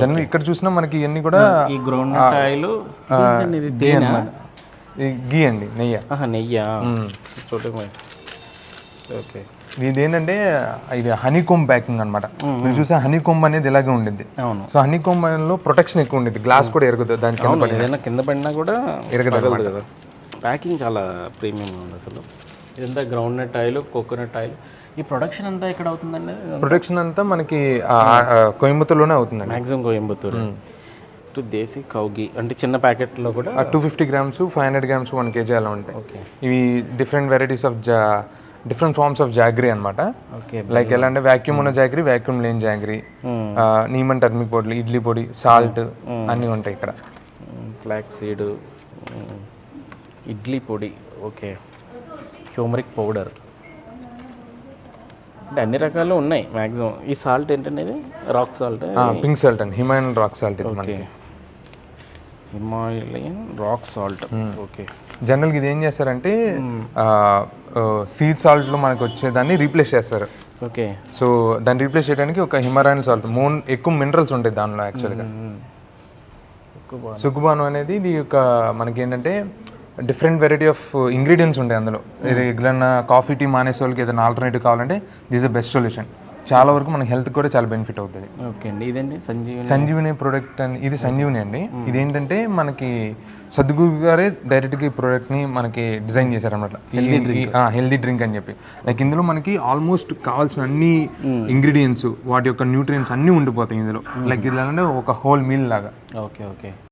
General ఇక్కడ చూసినా మనకి ఇవన్నీ కూడా ఈ గ్రౌండ్ ఆయిల్ తేనె. అన్నమాట. ఘీ అండి నెయ్యి. ఆహా, నెయ్యా? చూడండి ఓకే. ఇది ఏంటంటే ఇది హనీ కోమ్ ప్యాకింగ్ అనమాట మీరు చూసే హనీ కోమ్ అనేది ఇలాగే ఉండింది అవును. సో హనీ కోమ్లో ప్రొటెక్షన్ ఎక్కువ ఉండేది గ్లాస్ కూడా ఎరుగుతుంది దాని కింద అవును ఏదైనా కింద పడినా కూడా ఎరగదు కదా. ప్యాకింగ్ చాలా ప్రీమియం ఉంది అసలు. ఇదంతా ground nut oil coconut oil. ఈ ప్రొడక్షన్ అంతా ఎక్కడ అవుతుందండి? ప్రొటెక్షన్ అంతా మనకి కోయంబత్తూర్లోనే అవుతుందండి. మ్యాక్సిమం కోయంబత్తూరు. టు దేశీ కౌగి అంటే చిన్న ప్యాకెట్లో కూడా two fifty grams five hundred grams one KG అలా ఉంటాయి. ఇవి డిఫరెంట్ వెరైటీస్ ఆఫ్ జా డిఫరెంట్ ఫార్మ్స్ ఆఫ్ జాగ్రీ అనమాట ఓకే లైక్ ఎలా అంటే వాక్యూమ్ ఉన్న జాగ్రీ వాక్యూమ్ లేని జాగ్రీ నీమన్ టర్మిక్ పొడి ఇడ్లీ పొడి సాల్ట్ అన్నీ ఉంటాయి ఇక్కడ. ఫ్లాక్ సీడ్ ఇడ్లీ పొడి ఓకే ట్యూమరిక్ పౌడర్ అంటే అన్ని రకాలు ఉన్నాయి మ్యాక్సిమం ఈ సాల్ట్ ఏంటంటే రాక్ సాల్ట్? పింక్ సాల్ట్ అండి. హిమాలయన్ రాక్ సాల్ట్ ఇది ఓకే. మనకి. Himalayan rock salt. ఓకే. జనరల్గా ఇది ఏం చేస్తారంటే సీడ్ సాల్ట్లో మనకి వచ్చేదాన్ని రీప్లేస్ చేస్తారు. ఓకే. సో దాన్ని రీప్లేస్ చేయడానికి ఒక హిమాలయన్ సాల్ట్ మోన్ ఎక్కువ మినరల్స్ ఉంటాయి దానిలో యాక్చువల్గా సుగుబాను అనేది ఇది ఒక మనకి ఏంటంటే డిఫరెంట్ వెరైటీ ఆఫ్ ఇంగ్రీడియంట్స్ ఉంటాయి అందులో. రెగ్యులర్ కాఫీ టీ మానేసే వాళ్ళకి ఏదైనా ఆల్టర్నేటివ్ కావాలంటే దిస్ ద బెస్ట్ సొల్యూషన్. చాలా వరకు మన హెల్త్ కూడా చాలా బెనిఫిట్ అవుతుంది. ఓకే అండి. ఇదండి సంజీవని. సంజీవిని ప్రోడక్ట్ అని ఇది సంజీవిని అండి. ఇదేంటంటే మనకి సద్గురు గారే డైరెక్ట్గా ఈ ప్రోడక్ట్ని మనకి డిజైన్ చేశారనమాట హెల్దీ డ్రింక్ అని చెప్పి. లైక్ ఇందులో మనకి ఆల్మోస్ట్ కావాల్సిన అన్ని ఇంగ్రీడియంట్స్ వాటి యొక్క న్యూట్రియన్స్ అన్నీ ఉండిపోతాయి ఇందులో. లైక్ ఇది అంటే ఒక హోల్ మీల్ లాగా. Okay okay.